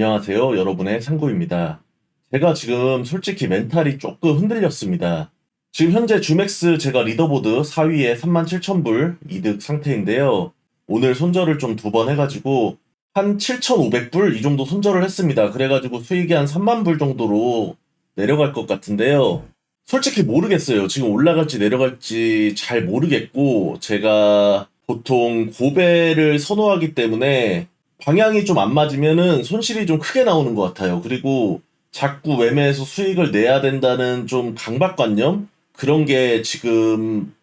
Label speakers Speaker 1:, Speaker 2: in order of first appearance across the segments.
Speaker 1: 안녕하세요. 여러분의 상구입니다. 제가 지금 솔직히 멘탈이 조금 흔들렸습니다. 지금 현재 주맥스 제가 리더보드 4위에 37,000불 이득 상태인데요. 오늘 손절을 좀 두 번 해가지고 한 7,500불 이 정도 손절을 했습니다. 그래가지고 수익이 한 3만 불 정도로 내려갈 것 같은데요. 솔직히 모르겠어요. 지금 올라갈지 내려갈지 잘 모르겠고 제가 보통 고배를 선호하기 때문에 방향이 좀 안 맞으면은 손실이 좀 크게 나오는 것 같아요. 그리고 자꾸 매매해서 수익을 내야 된다는 좀 강박관념? 그런 게 지금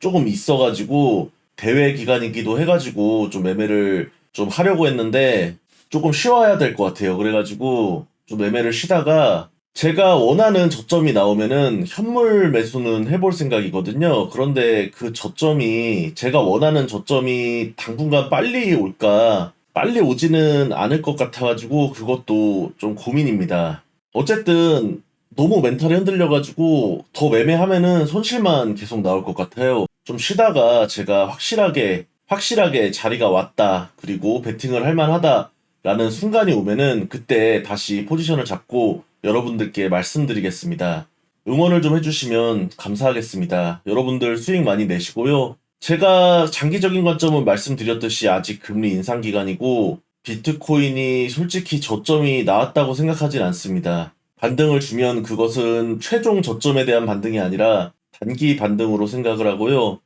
Speaker 1: 조금 있어가지고 대회 기간이기도 해가지고 좀 매매를 좀 하려고 했는데 조금 쉬어야 될 것 같아요. 그래가지고 좀 매매를 쉬다가 제가 원하는 저점이 나오면은 현물 매수는 해볼 생각이거든요. 그런데 그 저점이 제가 원하는 저점이 당분간 빨리 올까 빨리 오지는 않을 것 같아가지고 그것도 좀 고민입니다. 어쨌든 너무 멘탈이 흔들려가지고 더 매매하면은 손실만 계속 나올 것 같아요. 좀 쉬다가 제가 확실하게 확실하게 자리가 왔다 그리고 베팅을 할 만하다라는 순간이 오면은 그때 다시 포지션을 잡고 여러분들께 말씀드리겠습니다. 응원을 좀 해주시면 감사하겠습니다. 여러분들 수익 많이 내시고요. 제가 장기적인 관점은 말씀드렸듯이 아직 금리 인상 기간이고 비트코인이 솔직히 저점이 나왔다고 생각하진 않습니다. 반등을 주면 그것은 최종 저점에 대한 반등이 아니라 단기 반등으로 생각을 하고요.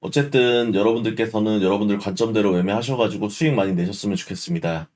Speaker 1: 어쨌든 여러분들께서는 여러분들 관점대로 매매하셔가지고 수익 많이 내셨으면 좋겠습니다.